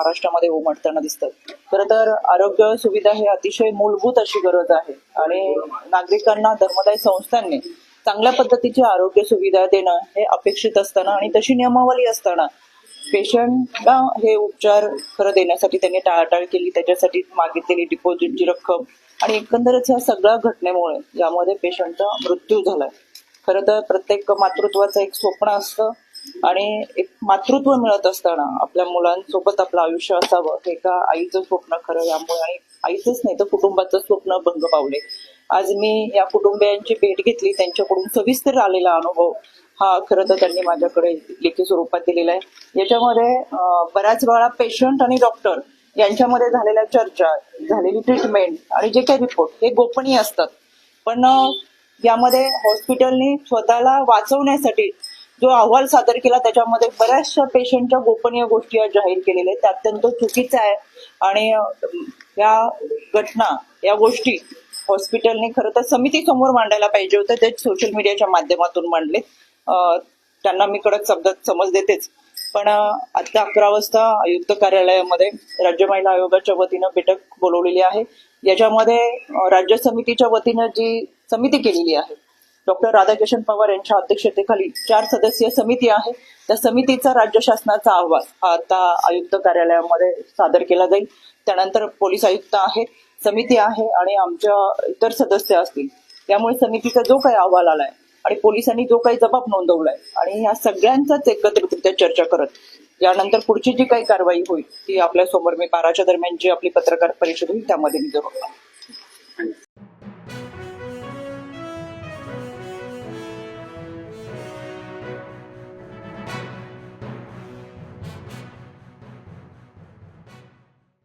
महाराष्ट्रामध्ये उमटताना दिसतात खरं तर आरोग्य सुविधा हे अतिशय मूलभूत अशी गरज आहे. आणि नागरिकांना धर्मदाय संस्थांनी चांगल्या पद्धतीची आरोग्य सुविधा देणं हे अपेक्षित असताना आणि तशी नियमावली असताना पेशंटला हे उपचार खरं देण्यासाठी त्यांनी टाळाटाळ केली. त्याच्यासाठी मागितलेली डिपॉझिटची रक्कम आणि एकंदरच ह्या सगळ्या घटनेमुळे यामध्ये पेशंटचा मृत्यू झालाय. खरं तर प्रत्येक मातृत्वाचं एक स्वप्न असतं. आणि एक मातृत्व मिळत असताना आपल्या मुलांसोबत आपलं आयुष्य असावं हे का आईचं स्वप्न खरं यामुळे आणि आईचंच नाही तर कुटुंबाचं स्वप्न भंग पावले. आज मी या कुटुंबियांची भेट घेतली त्यांच्याकडून सविस्तर आलेला अनुभव हा खरं तर त्यांनी माझ्याकडे लेखी स्वरूपात दिलेला आहे. याच्यामध्ये बऱ्याच वेळा पेशंट आणि डॉक्टर यांच्यामध्ये झालेल्या चर्चा झालेली ट्रीटमेंट आणि जे काही रिपोर्ट हे गोपनीय असतात. पण यामध्ये हॉस्पिटलने स्वतःला वाचवण्यासाठी जो अहवाल सादर केला त्याच्यामध्ये बऱ्याचशा पेशंटच्या गोपनीय गोष्टी जाहीर केलेल्या आहेत. त्या अत्यंत चुकीचं आहे. आणि या घटना या गोष्टी हॉस्पिटलने खरं तर समिती समोर मांडायला पाहिजे होतं. ते सोशल मीडियाच्या माध्यमातून मांडले त्यांना मी कडक शब्दात समज देतेच. पण आता अकरा वाजता आयुक्त कार्यालयामध्ये राज्य महिला आयोगाच्या वतीनं बैठक बोलवलेली आहे. याच्यामध्ये राज्य समितीच्या वतीनं जी समिती केलेली आहे डॉक्टर राधाकिशन पवार यांच्या अध्यक्षतेखाली चार सदस्यीय समिती आहे. त्या समितीचा राज्य शासनाचा अहवाल हा आता आयुक्त कार्यालयामध्ये सादर केला जाईल. त्यानंतर पोलीस आयुक्त आहेत समिती आहे आणि आमच्या इतर सदस्य असतील. त्यामुळे समितीचा जो काही अहवाल आलाय आणि पोलिसांनी जो काही जबाब नोंदवलाय आणि या सगळ्यांचाच एकत्रितरित्या चर्चा करत यानंतर पुढची जी काही कारवाई होईल ती आपल्यासमोर मी बाराच्या दरम्यान जी आपली पत्रकार परिषद होईल त्यामध्ये मी जरूर